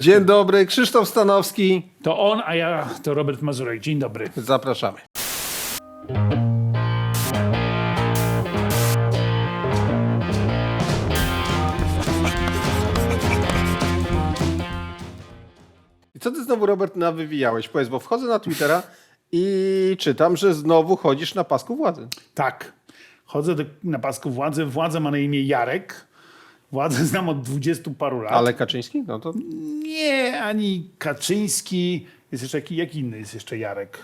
Dzień dobry, Krzysztof Stanowski. To on, a ja to Robert Mazurek. Dzień dobry. Zapraszamy. I co ty znowu, Robert, nawywijałeś? Powiedz, bo wchodzę na Twittera i czytam, że znowu chodzisz na pasku władzy. Tak. Chodzę do, na pasku władzy. Władza ma na imię Jarek. Władzę znam od dwudziestu paru lat. Ale Kaczyński? No to Nie, ani Kaczyński. Jest jeszcze jaki, jaki inny jest jeszcze Jarek?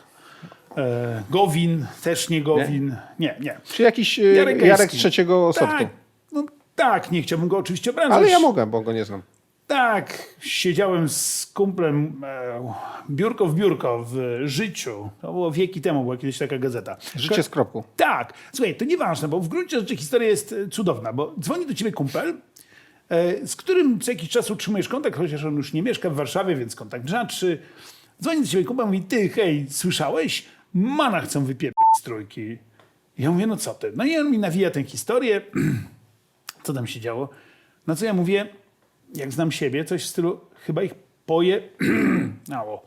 E, Gowin, też nie Gowin. Nie, nie. czy jakiś e, Jarek Jarek, trzeciego Tak, sądku. no, tak, nie chciałbym go oczywiście obrażać. Ale ja mogę, bo go nie znam. Tak, siedziałem z kumplem e, biurko w biurko w życiu. To było wieki temu, była kiedyś taka gazeta. Życie z kropku. Tak, słuchaj, to nieważne, bo w gruncie rzeczy historia jest e, cudowna, bo dzwoni do ciebie kumpel, e, z którym co jakiś czas utrzymujesz kontakt, chociaż on już nie mieszka w Warszawie, więc kontakt rzadszy. Dzwoni do ciebie kumpel, mówi, ty, hej, słyszałeś? Mana chcą wypierdać z trójki. Ja mówię, no co ty? No i on mi nawija tę historię, co tam się działo. Na co ja mówię, jak znam siebie, coś w stylu, chyba ich poje, Ało.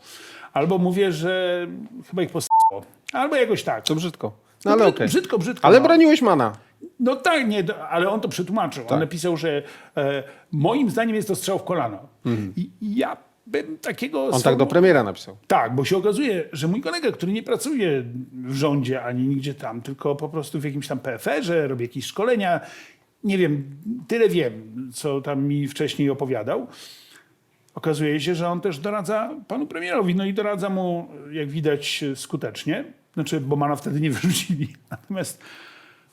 albo mówię, że chyba ich postało, albo jakoś tak. To brzydko. No No ale brzyd- okej. Brzydko, brzydko. Ale no. broniłeś Mana. No tak, nie, do- ale on to przetłumaczył. Tak. On napisał, że e, moim zdaniem jest to strzał w kolano. Mhm. I, I ja bym takiego... On tak do premiera napisał. Tak, bo się okazuje, że mój kolega, który nie pracuje w rządzie ani nigdzie tam, tylko po prostu w jakimś tam PFR-ze, robi jakieś szkolenia, nie wiem, tyle wiem, co tam mi wcześniej opowiadał. Okazuje się, że on też doradza panu premierowi, no i doradza mu, jak widać, skutecznie. Znaczy, bo mana wtedy nie wyrzucili. Natomiast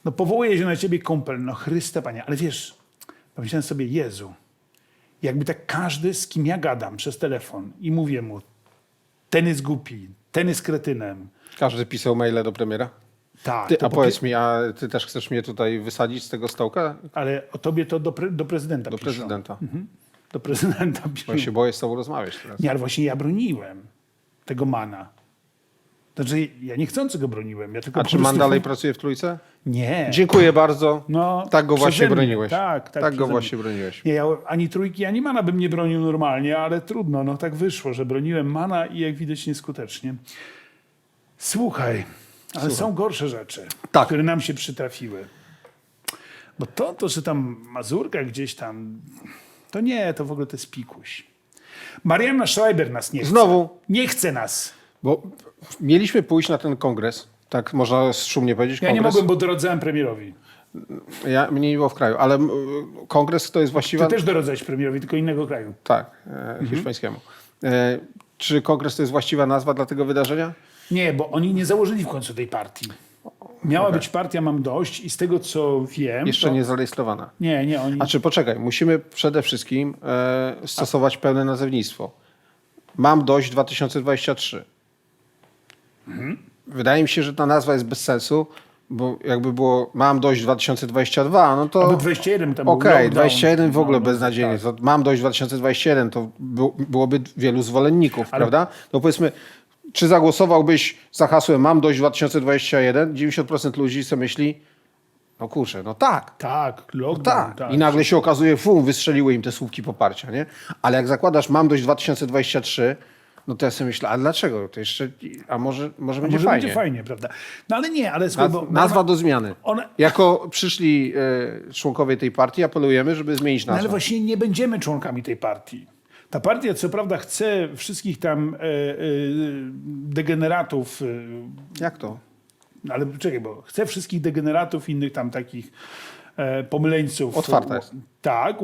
no, powołuje się na ciebie kumpel, no Chryste Panie, ale wiesz, pomyślałem sobie, Jezu, jakby tak każdy, z kim ja gadam przez telefon i mówię mu, ten jest głupi, ten jest kretynem. Każdy pisał maile do premiera. Tak, Ty, a po powiedz mi, a ty też chcesz mnie tutaj wysadzić z tego stołka ale o tobie to do, pre, do prezydenta do piszą. prezydenta? Do prezydenta piszą. Bo ja się boję z tobą rozmawiać teraz. Nie, ale właśnie ja broniłem tego mana. Znaczy, ja niechcący go broniłem. Ja tylko A czy prostu- man dalej pracuje w Trójce? Nie. Dziękuję bardzo. No, tak go właśnie mnie. broniłeś. Tak, tak, go przeze mnie. właśnie broniłeś. Nie, ja ani trójki, ani mana bym nie bronił normalnie, ale trudno, no tak wyszło, że broniłem mana i jak widać nieskutecznie. Słuchaj, ale są gorsze rzeczy, Tak. które nam się przytrafiły. Bo to, to, że tam Mazurka gdzieś tam, to nie, to w ogóle to jest pikuś. Marianna Schreiber nas nie chce. Znowu. Nie chce nas. Bo mieliśmy pójść na ten kongres. Tak można szumnie powiedzieć. Ja nie kongres. mogłem, bo doradzałem premierowi. Ja, mnie nie było w kraju, ale kongres to jest właściwa... Ty też doradzałeś premierowi, tylko innego kraju. Tak, e, Mhm. Czy kongres to jest właściwa nazwa dla tego wydarzenia? Nie, bo oni nie założyli w końcu tej partii. Miała być partia Mam Dość i z tego co wiem... Jeszcze to... nie zarejestrowana. Nie, nie, oni... A czy poczekaj, musimy przede wszystkim e, stosować pełne nazewnictwo. Mam dość 2023. Wydaje mi się, że ta nazwa jest bez sensu, bo jakby było mam dość 2022, no to Albo 21 tam okej, lockdown. 21 w ogóle No, no, beznadziejnie. To mam dość 2021, to był, byłoby wielu zwolenników, prawda? To powiedzmy, czy zagłosowałbyś za hasłem mam dość 2021? 90% ludzi sobie myśli, no kurczę, no tak. Tak, lockdown, Tak. tak. I nagle się okazuje, fum, wystrzeliły im te słupki poparcia, nie? Ale jak zakładasz, mam dość 2023, no to ja sobie myślę, a dlaczego? To jeszcze, a może, może będzie Może fajnie. będzie fajnie, prawda? No ale nie, ale słuchaj, Naz- bo... nazwa do zmiany. Ona- Jako przyszli e, członkowie tej partii apelujemy, żeby zmienić No ale nazwę. właśnie nie będziemy członkami tej partii. Ta partia co prawda chce wszystkich tam e, e, degeneratów, Jak to? no ale czekaj, bo chce wszystkich degeneratów, innych tam takich pomyleńców. Otwarta jest. Tak,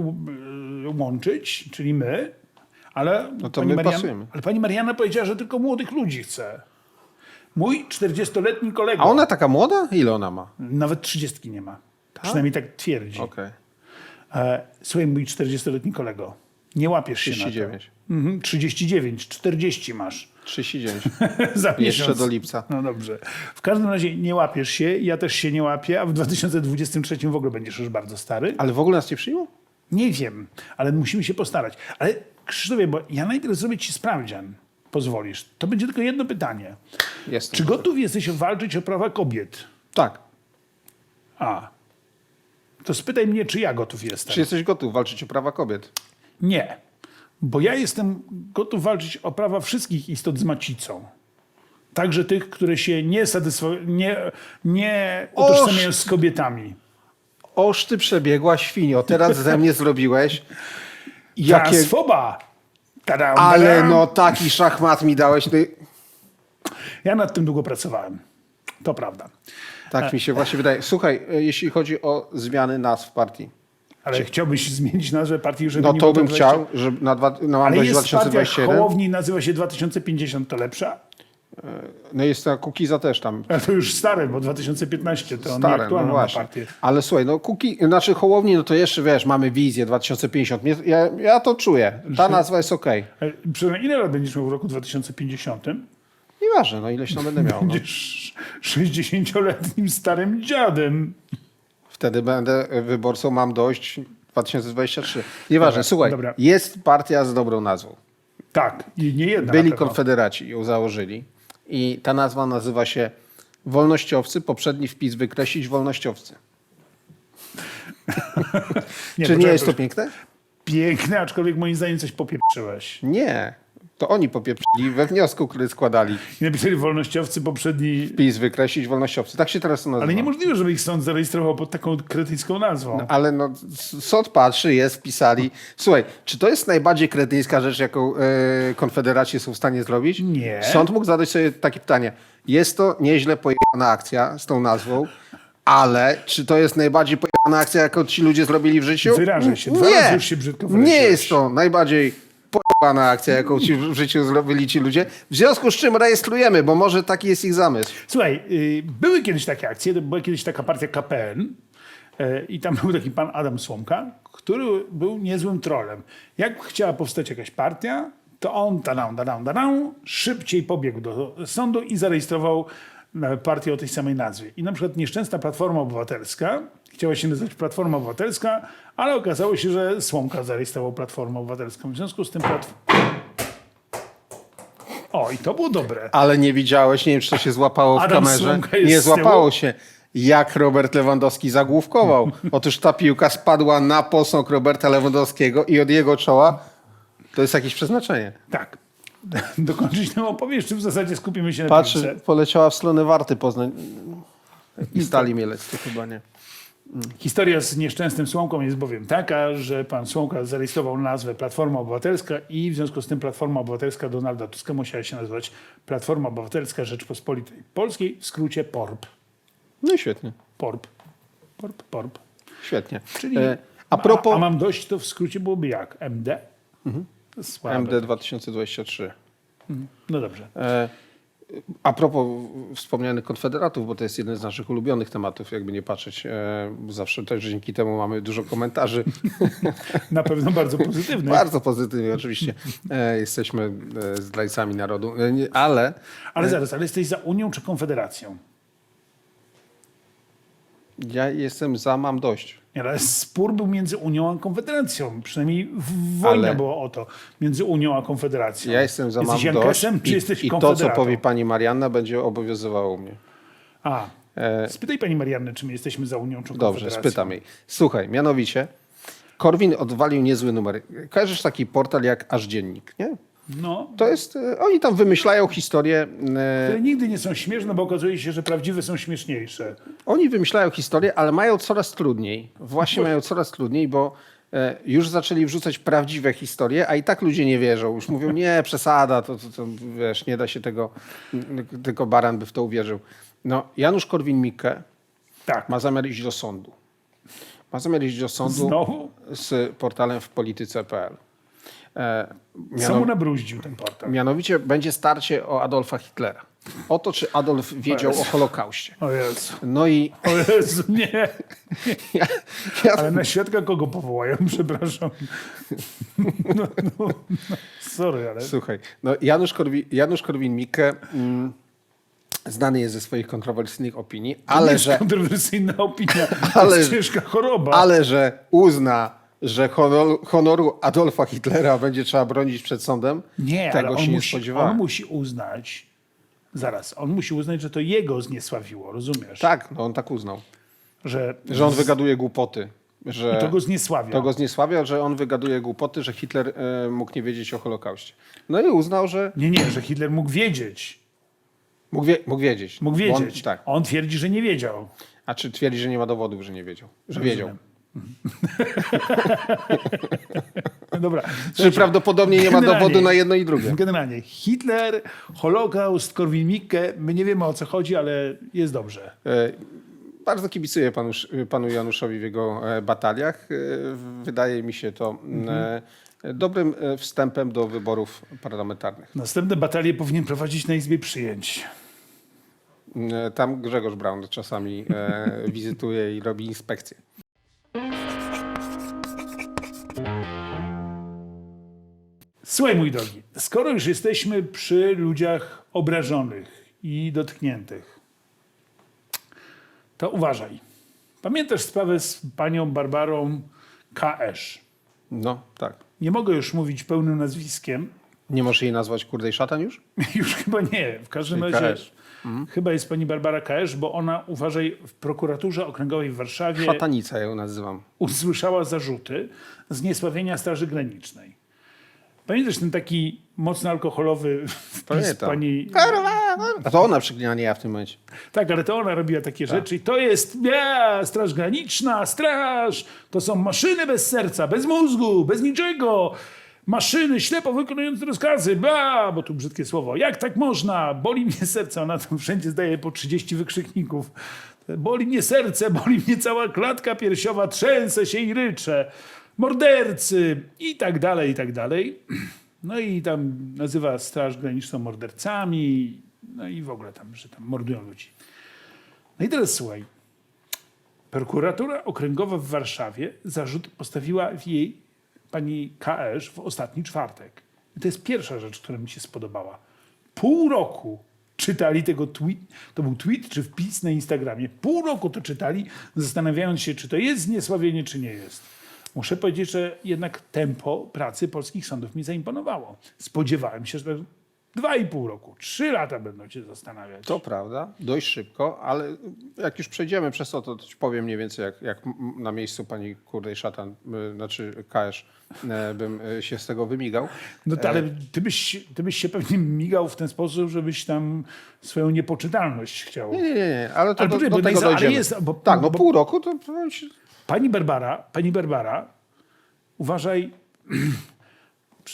łączyć, czyli my. Ale, No to pani my pasujemy. ale pani Mariana powiedziała, że tylko młodych ludzi chce. Mój 40-letni kolega, A ona taka młoda? Ile ona ma? nawet 30 nie ma. Przynajmniej tak twierdzi. Okej. E, słuchaj, mój 40-letni kolego, nie łapiesz się 39. na to. Mhm, 39, 40 masz. 39. Za Jeszcze miesiąc. do lipca. No dobrze. W każdym razie nie łapiesz się, ja też się nie łapię, a w 2023 w ogóle będziesz już bardzo stary. Ale w ogóle nas nie przyjął? Nie wiem, ale musimy się postarać. Ale Krzysztofie, bo ja najpierw zrobię ci sprawdzian. Pozwolisz. To będzie tylko jedno pytanie. Jestem. Czy gotów jesteś walczyć o prawa kobiet? Tak. A. To spytaj mnie, czy ja gotów jestem. Czy jesteś gotów walczyć o prawa kobiet? Nie. Bo ja jestem gotów walczyć o prawa wszystkich istot z macicą. Także tych, które się nie, satysfa- nie, nie utożsamiają z kobietami. Oż ty przebiegła świnio, teraz ze mnie zrobiłeś. Jakie... Transfoba! Tadam, Ale tadam. no taki szachmat mi dałeś. No, Ja nad tym długo pracowałem. To prawda. tak mi się właśnie wydaje. Słuchaj, e, jeśli chodzi o zmiany nazw partii, Ale chciałbyś zmienić nazwę partii, żeby no to bym 20 chciał, żeby na, dwa, na mam Ale jest partia 2021. Hołowni nazywa się 2050, to lepsza? No jest ta Kukiza też tam. A to już stare, bo 2015 to Stare, no nieaktualna ma właśnie. partię. Ale słuchaj, no Kuki, znaczy Hołowni, no to jeszcze wiesz, mamy wizję 2050. Mnie, ja, ja to czuję. Ta nazwa jest okej. E, Przynajmniej ile lat będziesz miał w roku 2050? Nieważne, no ileś tam będę miał. No. Będziesz 60-letnim starym dziadem. Wtedy będę wyborcą, mam dość 2023. Nieważne, Dobra, słuchaj, dobra. jest partia z dobrą nazwą. Tak, i nie jedna Byli konfederaci, ją założyli. I ta nazwa nazywa się Wolnościowcy. Poprzedni wpis wykreślić Wolnościowcy. Czy nie poczekaj, jest to piękne? Piękne, aczkolwiek moim zdaniem coś popieprzyłeś. Nie. To oni popieprzyli we wniosku, który składali. I napisali wolnościowcy poprzedni... Wpis wykreślić Wolnościowcy. Tak się teraz nazywa. Ale niemożliwe, żeby ich sąd zarejestrował pod taką kretyńską nazwą. Ale no, sąd patrzy, jest, wpisali. Słuchaj, czy to jest najbardziej kretyńska rzecz, jaką konfederaci są w stanie zrobić? Nie. Sąd mógł zadać sobie takie pytanie. Jest to nieźle pojechana akcja z tą nazwą, ale czy to jest najbardziej pojechana akcja, jaką ci ludzie zrobili w życiu? Wyrażę się. Dwa Nie. razy już się brzydko Nie wyraziłeś. jest to najbardziej pojechana akcja, jaką ci w życiu zrobili ci ludzie. W związku z czym rejestrujemy, bo może taki jest ich zamysł. Słuchaj, y, były kiedyś takie akcje, była kiedyś taka partia KPN y, i tam był taki pan Adam Słomka, który był niezłym trolem. Jak chciała powstać jakaś partia, to on tadam, tadam, tadam, szybciej pobiegł do sądu i zarejestrował e, partię o tej samej nazwie. I na przykład nieszczęsna Platforma Obywatelska chciała się nazywać Platforma Obywatelska, ale okazało się, że Słomka zarejestrował Platformę Obywatelską. W związku z tym platform... O, i to było dobre. Ale nie widziałeś, nie wiem, czy to się złapało w Adam kamerze. Nie złapało się. Jak Robert Lewandowski zagłówkował. Otóż ta piłka spadła na posąg Roberta Lewandowskiego i od jego czoła to jest jakieś przeznaczenie. Tak. Dokończyć tę opowieść, czy w zasadzie skupimy się na Patrz, piłce? poleciała w stronę Warty Poznań i Stali Mieleckie chyba nie. Historia z nieszczęsnym Słomką jest bowiem taka, że pan Słomka zarejestrował nazwę Platforma Obywatelska i w związku z tym Platforma Obywatelska Donalda Tuska musiała się nazywać Platforma Obywatelska Rzeczpospolitej Polskiej, w skrócie PORP. No i świetnie, PORP. PORP, PORP. świetnie. Czyli E, a propos A, a mam dość, to w skrócie byłoby jak? MD? Słabe. MD 2023. No dobrze. E, A propos wspomnianych konfederatów, bo to jest jeden z naszych ulubionych tematów, jakby nie patrzeć. E, Zawsze też dzięki temu mamy dużo komentarzy. Na pewno bardzo pozytywny. Bardzo pozytywnie oczywiście. E, Jesteśmy e, zdrajcami narodu, E, nie- ale Ale zaraz, ale jesteś za Unią czy Konfederacją? Ja jestem za, mam dość. Nie, ale spór był między Unią a Konfederacją. Przynajmniej wojna Ale- była o to. Między Unią a Konfederacją. Ja jestem za, jesteś mam dość. Jankesem, czy I, jesteś I to, Konfederatą? co powie pani Marianna, będzie obowiązywało mnie. A, E, spytaj pani Marianny, czy my jesteśmy za Unią czy Dobrze, Konfederacją. spytam jej. Słuchaj, mianowicie, Korwin odwalił niezły numer. Kojarzysz taki portal jak Aż Dziennik, nie? No, To jest, e, oni tam wymyślają historie, e, które nigdy nie są śmieszne, bo okazuje się, że prawdziwe są śmieszniejsze. oni wymyślają historie, ale mają coraz trudniej. Właśnie mają coraz trudniej, bo e, już zaczęli wrzucać prawdziwe historie, a i tak ludzie nie wierzą. Już mówią, nie, przesada, to, to, to wiesz, nie da się tego, tylko baran by w to uwierzył. No, Janusz Korwin-Mikke Tak. ma zamiar iść do sądu. Ma zamiar iść do sądu Znowu? z portalem w polityce.pl. E, mianow- nabruździł ten portal? mianowicie będzie starcie o Adolfa Hitlera. O to, czy Adolf wiedział o Holokauście. O Jezu. No i O Jezu, nie. ja, ja, Ale na świadka kogo powołają? Przepraszam. No, no, no. Sorry, ale... słuchaj, no Janusz, Korwi, Janusz Korwin-Mikke mm, znany jest ze swoich kontrowersyjnych opinii, To nie ale jest że, kontrowersyjna opinia. To Ale- jest ciężka choroba. ale że uzna że honor, honoru Adolfa Hitlera będzie trzeba bronić przed sądem, Nie, tego ale on się nie musi, spodziewałem. on musi uznać, zaraz, on musi uznać, że to jego zniesławiło, rozumiesz? Tak, no on tak uznał. Że, Że on wygaduje głupoty. Że I to go zniesławia. to go zniesławia, że on wygaduje głupoty, że Hitler e, mógł nie wiedzieć o Holokauście. No i uznał, że Nie, nie, że Hitler mógł wiedzieć. mógł, wie, mógł wiedzieć. Mógł Bo wiedzieć. On, tak. On twierdzi, że nie wiedział. A czy twierdzi, że nie ma dowodów, że nie wiedział? Że wiedział. Dobra. Czy prawdopodobnie nie ma dowodu na jedno i drugie? Generalnie Hitler, Holokaust, Korwin-Mikke, my nie wiemy o co chodzi, ale jest dobrze. E, Bardzo kibicuję panu, panu Januszowi w jego e, bataliach. E, Wydaje mi się to e, dobrym wstępem do wyborów parlamentarnych. Następne batalie powinien prowadzić na Izbie Przyjęć. Tam Grzegorz Braun czasami wizytuje i robi inspekcje. Słuchaj, mój drogi, skoro już jesteśmy przy ludziach obrażonych i dotkniętych, to uważaj. Pamiętasz sprawę z panią Barbarą K.Esz? No, tak. Nie mogę już mówić pełnym nazwiskiem. Nie możesz jej nazwać kurdej szatan już? Już chyba nie. W każdym Czyli razie K.Esz. chyba jest pani Barbara K.Esz, bo ona, uważaj, w prokuraturze okręgowej w Warszawie Szatanica ją nazywam. usłyszała zarzuty zniesławienia Straży Granicznej. Pamiętasz ten taki mocno alkoholowy wpis Pamiętam. pani... A to ona przeklina, nie ja w tym momencie. Tak, ale to ona robiła takie rzeczy i to jest nie, Straż Graniczna, straż, to są maszyny bez serca, bez mózgu, bez niczego. Maszyny ślepo wykonujące rozkazy, bla, bo tu brzydkie słowo. Jak tak można? Boli mnie serce. Ona tam wszędzie zdaje po 30 wykrzykników. Boli mnie serce, boli mnie cała klatka piersiowa, trzęsę się i ryczę. Mordercy i tak dalej, i tak dalej. No i tam nazywa Straż Graniczną mordercami, no i w ogóle tam, że tam mordują ludzi. No i teraz słuchaj. Prokuratura Okręgowa w Warszawie zarzut postawiła jej pani K.Esz w ostatni czwartek. I to jest pierwsza rzecz, która mi się spodobała. Pół roku czytali tego tweet, to był tweet czy wpis na Instagramie. Pół roku to czytali, zastanawiając się, czy to jest zniesławienie, czy nie jest. Muszę powiedzieć, że jednak tempo pracy polskich sądów mi zaimponowało. Spodziewałem się, że dwa i pół roku, trzy lata będą się zastanawiać. To prawda, dość szybko, ale jak już przejdziemy przez to, to ci powiem mniej więcej, jak, jak na miejscu pani kurdej szatan, y, znaczy Kajesz, y, bym y, się z tego wymigał. No to, ale ty byś, ty byś się pewnie migał w ten sposób, żebyś tam swoją niepoczytalność chciał. Nie, nie, nie, ale to Ale do, do bo tego jest- ale dojdziemy. jest- bo- tak, no bo- pół roku to Pani Barbara, pani Barbara, uważaj,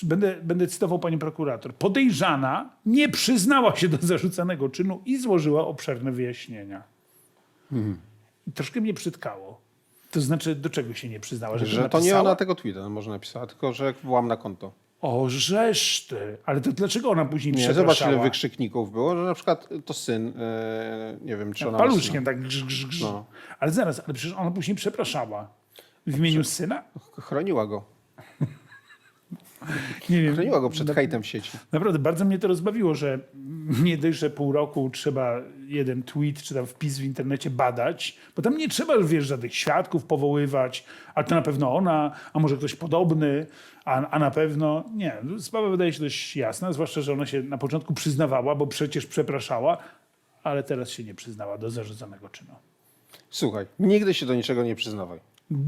będę, będę cytował panią prokurator. Podejrzana nie przyznała się do zarzucanego czynu i złożyła obszerne wyjaśnienia. I troszkę mnie przytkało. To znaczy, do czego się nie przyznała? Że, że to nie ona tego tweeta może napisała, tylko że włam na konto. O, żeż ty. Ale to dlaczego ona później Nie, przepraszała? zobacz ile wykrzykników było, że na przykład to syn, e, nie wiem czy ona ma Paluszkiem syna. tak grz, grz, grz. No. Ale zaraz, ale przecież ona później przepraszała. W imieniu syna? Chroniła go. Nie wiem. Chroniła go przed hejtem w sieci. Naprawdę bardzo mnie to rozbawiło, że nie dość, że pół roku trzeba jeden tweet czy tam wpis w internecie badać, bo tam nie trzeba, wiesz, żadnych świadków powoływać, a to na pewno ona, a może ktoś podobny, a, a na pewno nie. Sprawa wydaje się dość jasna, zwłaszcza, że ona się na początku przyznawała, bo przecież przepraszała, ale teraz się nie przyznała do zarzucanego czynu. Słuchaj, nigdy się do niczego nie przyznawaj.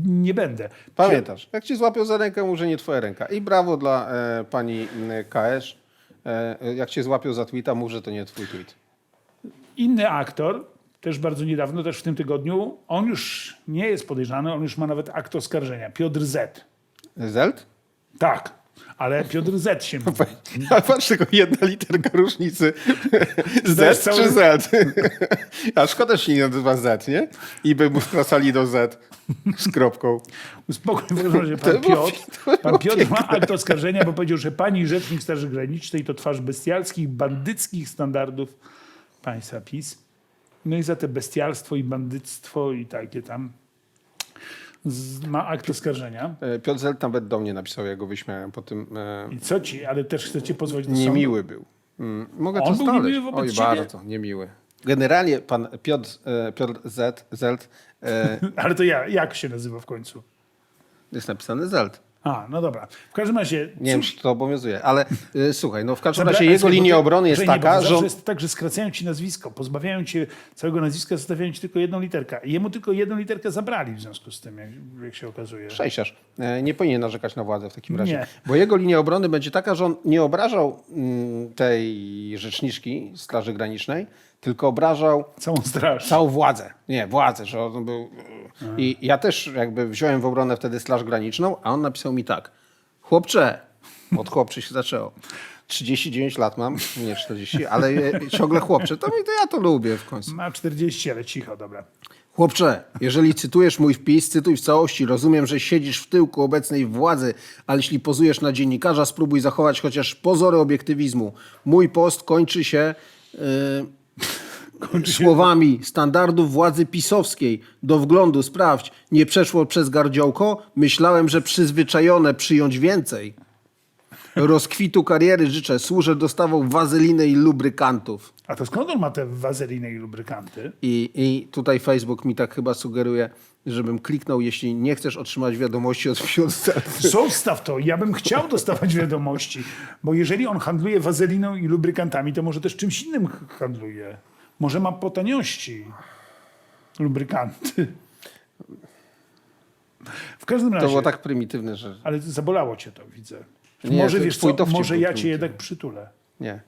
Nie będę. Pamiętasz, jak cię złapią za rękę, mów, że nie twoja ręka. I brawo dla e, pani KS. E, jak cię złapią za tweeta, mów, że to nie twój tweet. Inny aktor, też bardzo niedawno, też w tym tygodniu, on już nie jest podejrzany, on już ma nawet akt oskarżenia. Piotr Z. Zelt? Tak, ale Piotr Z się mówi. A patrz, tylko jedna literka różnicy. Z cały- czy Z? A szkoda, że się nie nazywa Z, nie? I by mu skracali do Z z kropką. Uspokój, proszę, To pan było Piotr, było pan Piotr ma akt oskarżenia, bo powiedział, że pani rzecznik Straży Granicznej to twarz bestialskich, bandyckich standardów państwa PiS. No i za te bestialstwo i bandyctwo i takie tam z, ma akt oskarżenia. E, Piotr Zelt nawet do mnie napisał, ja go wyśmiałem po tym. E, I co ci, ale też chcecie pozwać do sądu? niemiły był. Mm, mogę On to był znaleźć. niemiły wobec Oj, ciebie? bardzo niemiły. Generalnie pan Piotr, e, Piotr Z, Zelt e, Ale to ja, jak się nazywa w końcu? Jest napisane Zelt. A, no dobra. W każdym razie... Nie wiem, czy to obowiązuje, ale y, słuchaj, no w każdym razie jego linia obrony jest taka, że on, jest tak, że skracają ci nazwisko, pozbawiają cię całego nazwiska, zostawiają ci tylko jedną literkę. Jemu tylko jedną literkę zabrali w związku z tym, jak, jak się okazuje. Szczęściarz e, nie powinien narzekać na władzę w takim razie. Nie. Bo jego linia obrony będzie taka, że on nie obrażał mm, tej rzeczniczki Straży Granicznej, tylko obrażał Całą straż. całą władzę. Nie, władzę, że on był... I ja też jakby wziąłem w obronę wtedy Straż Graniczną, a on napisał mi tak. Chłopcze, od chłopczy się zaczęło. 39 lat mam, nie 40, ale ciągle chłopcze. To, mi- to ja to lubię w końcu. Ma 40, ale cicho, dobra. Chłopcze, jeżeli cytujesz mój wpis, cytuj w całości. Rozumiem, że siedzisz w tyłku obecnej władzy, ale jeśli pozujesz na dziennikarza, spróbuj zachować chociaż pozory obiektywizmu. Mój post kończy się yy, słowami standardów władzy pisowskiej. Do wglądu sprawdź. Nie przeszło przez gardziołko? Myślałem, że przyzwyczajone przyjąć więcej. Rozkwitu kariery życzę. Służę dostawą wazeliny i lubrykantów. A to skąd on ma te wazeliny i lubrykanty? I, I tutaj Facebook mi tak chyba sugeruje, żebym kliknął, jeśli nie chcesz otrzymać wiadomości od wsiądza. Zostaw to. Ja bym chciał dostawać wiadomości, bo jeżeli on handluje wazeliną i lubrykantami, to może też czymś innym handluje. Może ma po taniości lubrykanty. W każdym To razie, było tak prymitywne, że ale zabolało cię to, widzę. Nie, może to wiesz co, może ja cię jednak przytulę. nie.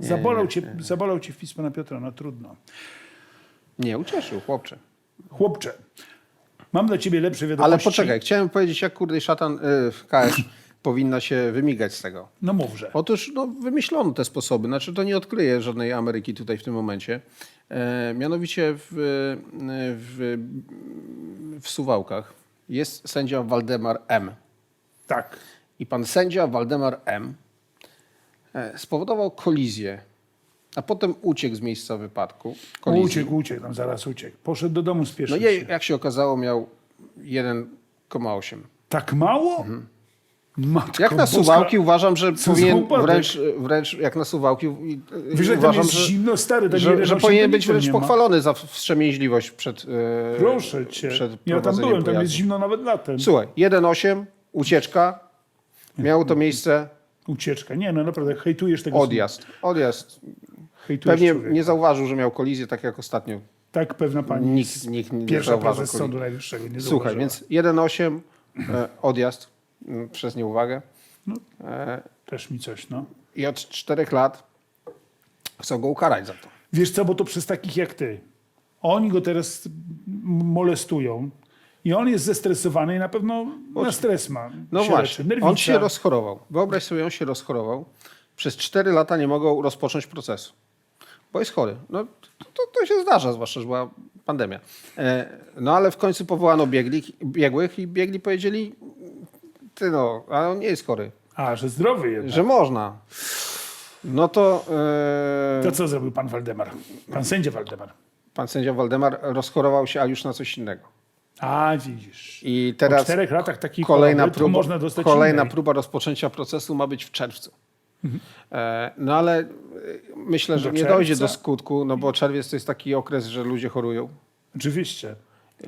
Nie, zabolał, nie, cię, zabolał cię wpis pana Piotra, no trudno. Nie, ucieszył, chłopcze. Chłopcze, mam dla ciebie lepsze Ale wiadomości. poczekaj, chciałem powiedzieć, jak kurde szatan y, w KS powinna się wymigać z tego. No mówże. Otóż no, wymyślono te sposoby, znaczy to nie odkryje żadnej Ameryki tutaj w tym momencie. E, mianowicie w, w, w Suwałkach jest sędzia Waldemar M. Tak. I pan sędzia Waldemar M. e, spowodował kolizję, a potem uciekł z miejsca wypadku. Kolizji. Uciekł, uciekł, tam zaraz uciekł. Poszedł do domu, No spieszył i się. jak się okazało, miał 1,8. Tak mało? Matko Mhm. Jak na boska. suwałki uważam, że Co za powinien upadek. wręcz, wręcz jak na suwałki i- Wiesz, tam uważam, jest że, zimno, stary, tam że, że 1,8 powinien być litrów wręcz nie ma. pochwalony za wstrzemięźliwość przed e, Proszę cię. przed Ja tam prowadzeniem byłem, tam pojazdu. jest zimno nawet latem. Słuchaj, 1,8, ucieczka, miało to miejsce, Ucieczka. Nie, no naprawdę, hejtujesz tego odjazd. Odjazd. Hejtujesz Pewnie człowieka. nie zauważył, że miał kolizję, tak jak ostatnio. Tak pewna pani. Nikt- z- nikt nie Pierwsza zauważył prezes kolizji. Sądu Najwyższego nie Słuchaj, zauważyła. więc 1,8, e, odjazd m, przez nieuwagę. E, Też mi coś, no. I od czterech lat chcą go ukarać za to. Wiesz co, bo to przez takich jak ty. Oni go teraz m- molestują i on jest zestresowany i na pewno na stres ma. No się właśnie, on się rozchorował. Wyobraź sobie, on się rozchorował. Przez cztery lata nie mogą rozpocząć procesu, bo jest chory. No, to, to się zdarza, zwłaszcza, że była pandemia. E, no ale w końcu powołano biegli, biegłych i biegli powiedzieli, ty no, ale on nie jest chory, A, że zdrowy jednak. że można. No to e, To co zrobił pan Waldemar? Pan sędzia Waldemar. pan sędzia Waldemar rozchorował się, a już na coś innego. A, widzisz. I Po teraz czterech latach takiej kolejna choroby próba, można dostać kolejna innej. próba rozpoczęcia procesu ma być w czerwcu. E, no ale e, myślę, że Do nie dojdzie do skutku, no bo czerwiec to jest taki okres, że ludzie chorują. Oczywiście.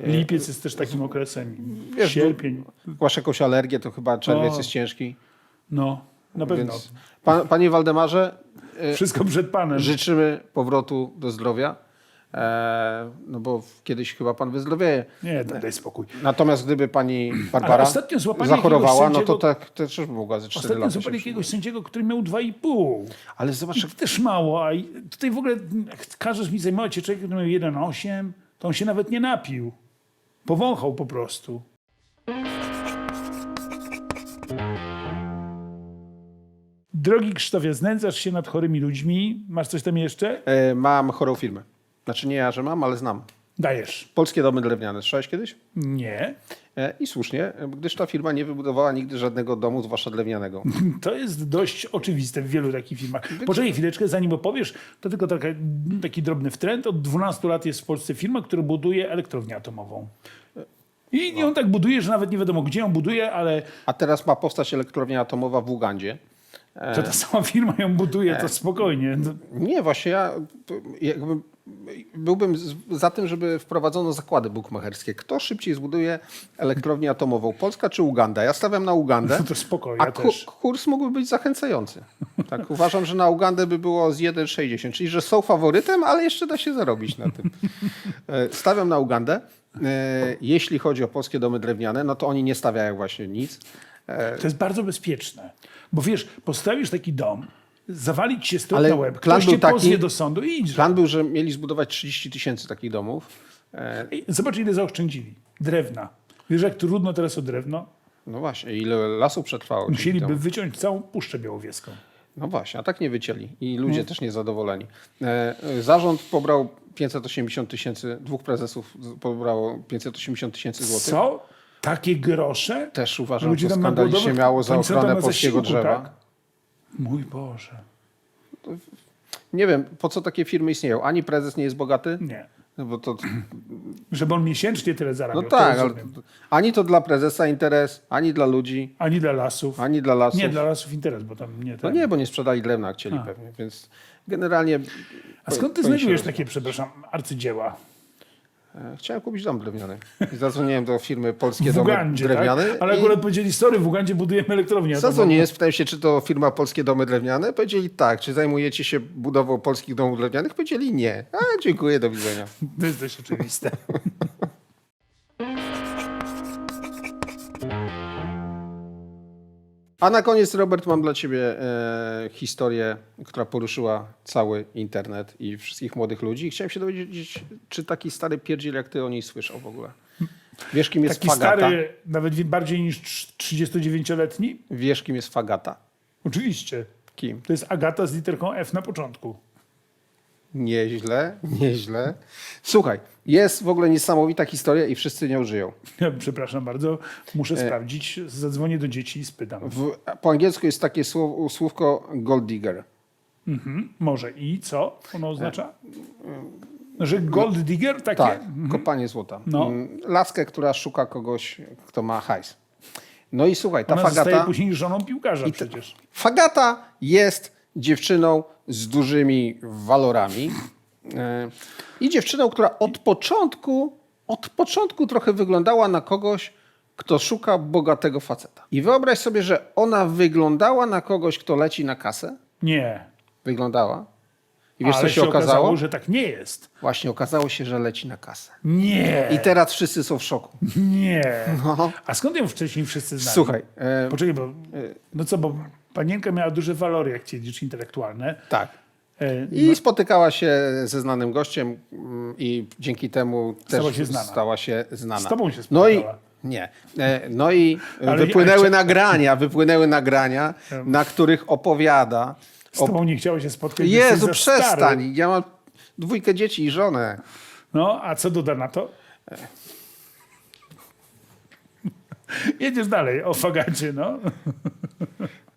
Lipiec jest też takim okresem. Wiesz, Sierpień. Masz jakąś alergię, to chyba czerwiec O. jest ciężki. No, na pewno. Więc, pan, panie Waldemarze, e, Wszystko przed panem. życzymy powrotu do zdrowia, e, no bo kiedyś chyba pan wyzdrowieje. Nie, daj, spokój. Natomiast gdyby pani Barbara ostatnio złapali zachorowała, jakiegoś no to tak też mogła ze 4 Ostatnio lata. się jakiegoś sędziego, który miał 2,5. Ale zobacz, To też mało, a i- tutaj w ogóle jak każesz mi zajmować się człowiekiem, który miał 1,8, to on się nawet nie napił. Powąchał po prostu. Drogi Krzysztofie, znęcasz się nad chorymi ludźmi. Masz coś tam jeszcze? E, mam chorą firmę. Znaczy nie ja, że mam, ale znam. Dajesz. Polskie domy drewniane. Słyszałeś kiedyś? Nie. E, I słusznie, e, gdyż ta firma nie wybudowała nigdy żadnego domu, zwłaszcza drewnianego. To jest dość oczywiste w wielu takich firmach. Poczekaj chwileczkę, zanim opowiesz, to tylko taka, taki drobny wtręt. Od 12 lat jest w Polsce firma, która buduje elektrownię atomową. I i on tak buduje, że nawet nie wiadomo, gdzie ją buduje, ale A teraz ma powstać elektrownia atomowa w Ugandzie. że ta sama firma ją buduje, to spokojnie. No, Nie, właśnie ja jakby byłbym za tym, żeby wprowadzono zakłady bukmacherskie. Kto szybciej zbuduje elektrownię atomową? Polska czy Uganda? Ja stawiam na Ugandę. No to spoko, A ku- kurs mógłby być zachęcający. Tak, uważam, że na Ugandę by było z 1,60, czyli że są faworytem, ale jeszcze da się zarobić na tym. E, Stawiam na Ugandę. E, Jeśli chodzi o polskie domy drewniane, no to oni nie stawiają właśnie nic. To jest bardzo bezpieczne. Bo wiesz, postawisz taki dom, zawalić się stąd na łeb, plan ktoś był cię taki- do sądu i idź. Plan był, że mieli zbudować 30 tysięcy takich domów. E, Zobacz, ile zaoszczędzili. Drewna. Wiesz, jak trudno teraz o drewno? No właśnie, ile lasu przetrwało. Musieliby wyciąć całą Puszczę Białowieską. No właśnie, a tak nie wycięli i ludzie też niezadowoleni. E, Zarząd pobrał 580 tysięcy, dwóch prezesów pobrało 580 tysięcy złotych. Co? Takie grosze? Też uważam, że skandalicznie miało za ochronę polskiego drzewa. tak? Mój Boże. Nie wiem, po co takie firmy istnieją. Ani prezes nie jest bogaty, Nie. no bo to, Żeby on miesięcznie tyle no zarabiał. to tak, ale ani to dla prezesa interes, ani dla ludzi, Ani dla lasów. ani dla lasów. Nie, dla lasów interes, bo tam nie No ten. nie, bo nie sprzedali drewna, chcieli pewnie, więc generalnie... A skąd ty znajdujesz takie, przepraszam, arcydzieła? E, Chciałem kupić dom drewniany. I zadzwoniłem do firmy Polskie Domy Ugandzie, Drewniane. tak? Ale i- akurat powiedzieli, sorry, w Ugandzie budujemy elektrownię. Za co atomową. nie jest? Pytałem się, czy to firma Polskie Domy Drewniane. Powiedzieli tak. Czy zajmujecie się budową polskich domów drewnianych? Powiedzieli nie. A, dziękuję, do widzenia. To jest dość oczywiste. A na koniec, Robert, mam dla ciebie e, historię, która poruszyła cały internet i wszystkich młodych ludzi. Chciałem się dowiedzieć, czy taki stary pierdziel jak ty o niej słyszał w ogóle. Wiesz, kim jest Taki Fagata? stary, nawet bardziej niż 39-letni? Wiesz, kim jest Fagata? Oczywiście. Kim? To jest Agata z literką F na początku. Nieźle, nieźle. Słuchaj, jest w ogóle niesamowita historia i wszyscy nią żyją. Przepraszam bardzo, muszę E. sprawdzić. Zadzwonię do dzieci i spytam. W, po angielsku jest takie słow, słówko gold digger. Mhm. Może i co ono oznacza? Że gold digger takie? Tak, kopanie złota. No. Mm, Laskę, która szuka kogoś, kto ma hajs. No i słuchaj, ta Ona Fagata, później żoną piłkarza przecież. Fagata jest dziewczyną z dużymi walorami e, i dziewczyną, która od początku, od początku trochę wyglądała na kogoś, kto szuka bogatego faceta. I wyobraź sobie, że ona wyglądała na kogoś, kto leci na kasę. Nie. Wyglądała. I wiesz, Ale co się okazało? że tak nie jest. Właśnie okazało się, że leci na kasę. Nie. I teraz wszyscy są w szoku. Nie. No. A skąd ją wcześniej wszyscy znali? Słuchaj, e, Poczekaj, bo... No co, bo panienka miała duże walory, jak chcieliś, intelektualne. tak. E, I spotykała się ze znanym gościem mm, i dzięki temu Stała też się znana. stała się znana. Z tobą się No i spotykała. nie. E, No i Ale- wypłynęły ale- nagrania, wypłynęły nagrania, na których opowiada. Z tobą nie chciało się spotkać. Jezu, za stary. przestań. Ja mam dwójkę dzieci i żonę. No, a co doda na to? Jedziesz dalej, o fagacie, no.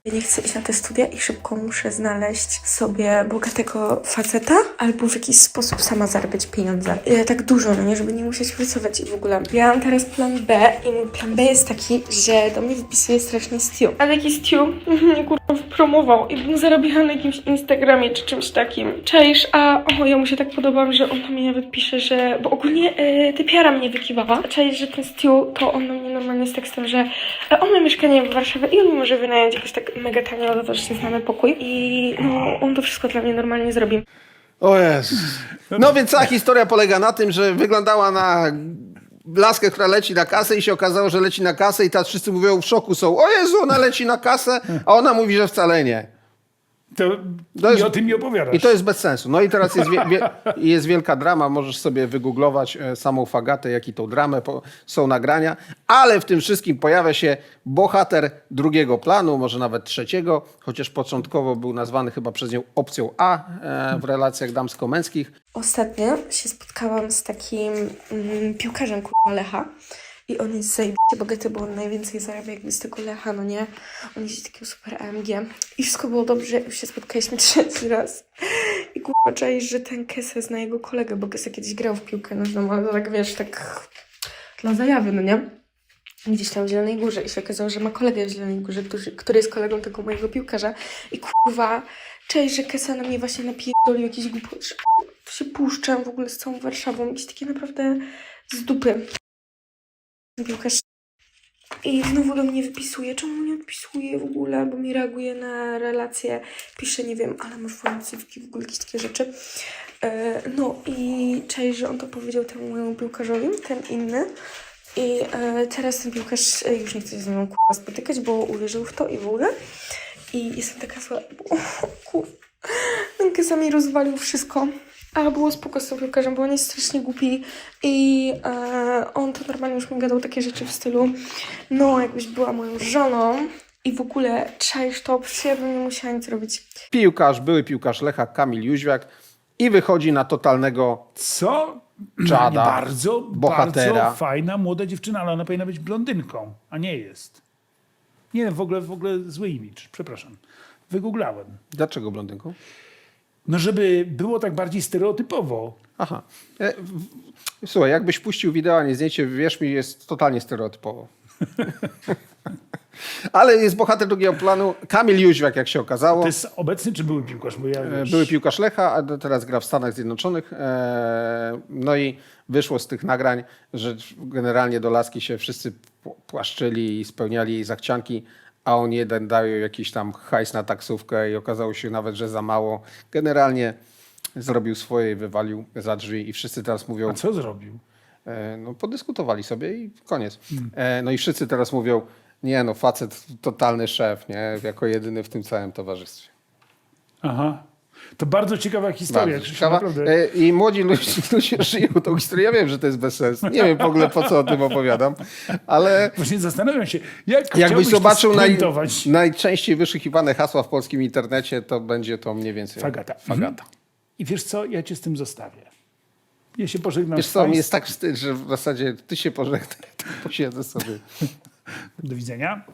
Ja nie chcę iść na te studia i szybko muszę znaleźć sobie bogatego faceta albo w jakiś sposób sama zarabiać pieniądze. E, tak dużo, no nie, żeby nie musieć pracować i w ogóle. Ja mam teraz plan B i mój plan B jest taki, że do mnie wypisuje strasznie Stu. Ale jaki Stu mnie kurwa promował i bym zarobiła na jakimś Instagramie czy czymś takim. Czaisz, a o, ja mu się tak podobam, że on do mnie nawet pisze, że... Bo ogólnie e, typiara mnie wykiwała. Czaisz, że ten Stu, to on do mnie normalnie z tekstem, że e, on ma mieszkanie w Warszawie i on mi może wynająć jakoś tak mega tanio, to, że się znamy pokój i no, on to wszystko dla mnie normalnie zrobi. O Jezus. No więc cała historia polega na tym, że wyglądała na laskę, która leci na kasę i się okazało, że leci na kasę i teraz wszyscy mówią w szoku są, o Jezu, ona leci na kasę, a ona mówi, że wcale nie. To, To jest- I o tym mi opowiadasz. I to jest bez sensu. No i teraz jest, wie, wie, jest wielka drama, możesz sobie wygooglować e, samą Fagatę, jak i tą dramę, po, są nagrania, ale w tym wszystkim pojawia się bohater drugiego planu, może nawet trzeciego, chociaż początkowo był nazwany chyba przez nią opcją A e, w relacjach damsko-męskich. Ostatnio się spotkałam z takim mm, piłkarzem Lecha i on jest zajebiście bogaty, bo on najwięcej zarabia jakby z tego Lecha, no nie? On jeździ takim super AMG i wszystko było dobrze, już się spotkaliśmy trzeci raz i kurwa czaisz, że ten Kesa zna jego kolegę, bo Kesa kiedyś grał w piłkę nożną, ale to tak wiesz, tak dla zajawy, no nie? Gdzieś tam w Zielonej Górze i się okazało, że ma kolegę w Zielonej Górze, który, który jest kolegą tego mojego piłkarza i kurwa Cześć, że Kesa na mnie właśnie napierdolił jakiś głupot, że to się puszczam w ogóle z całą Warszawą. Jakieś takie naprawdę z dupy. Piłkarz i znowu do mnie wypisuje. Czemu nie odpisuje w ogóle? Bo mi reaguje na relacje. Pisze, nie wiem, ale masz foncywki, w ogóle jakieś takie rzeczy. E, no i cześć, że on to powiedział temu mojemu piłkarzowi, ten inny. I e, teraz ten piłkarz e, już nie chce się ze mną kurwa spotykać, bo uwierzył w to i w ogóle. I jestem taka zła, bo kurwa, ten Kesa mi rozwalił wszystko. A było spoko z tym piłkarzem, bo on jest strasznie głupi i e, on to normalnie już mi gadał takie rzeczy w stylu no, jakbyś była moją żoną i w ogóle czaisz to, przecież ja bym nie musiała nic robić. Piłkarz, były piłkarz Lecha, Kamil Jóźwiak i wychodzi na totalnego Co? Czada, bardzo, bohatera. bardzo fajna młoda dziewczyna, ale ona powinna być blondynką, a nie jest. Nie, w ogóle, w ogóle zły imidż, przepraszam. Wygooglałem. Dlaczego blondynką? No, żeby było tak bardziej stereotypowo. Aha. E, w- w- Słuchaj, jakbyś puścił wideo, a nie zdjęcie, wierz mi, jest totalnie stereotypowo. Ale jest bohater drugiego planu, Kamil Jóźwiak, jak się okazało. To jest obecny czy były piłkarz? Bo ja, E, wiesz, Były piłkarz Lecha, a do- teraz gra w Stanach Zjednoczonych. E, No i wyszło z tych nagrań, że generalnie do laski się wszyscy pł- płaszczyli i spełniali jej zachcianki, a on jeden dał jakiś tam hajs na taksówkę i okazało się nawet, że za mało. Generalnie zrobił swoje i wywalił za drzwi i wszyscy teraz mówią, A co zrobił? E, No, podyskutowali sobie i koniec. E, No i wszyscy teraz mówią, nie no, facet totalny szef, nie? Jako jedyny w tym całym towarzystwie. Aha. To bardzo ciekawa historia. Bardzo ciekawa. Naprawdę. E, I młodzi ludzie, ludzie żyją tą historię. Ja wiem, że to jest bez sensu. Nie wiem w ogóle po co o tym opowiadam, ale Właśnie zastanawiam się, jak jakbyś zobaczył naj, najczęściej wyszukiwane hasła w polskim internecie, to będzie to mniej więcej Fagata. Fagata. I wiesz co, ja cię z tym zostawię. Ja się pożegnam Wiesz co, mi jest tak wstyd, że w zasadzie ty się pożegnaj, to posiedzę sobie. Do widzenia.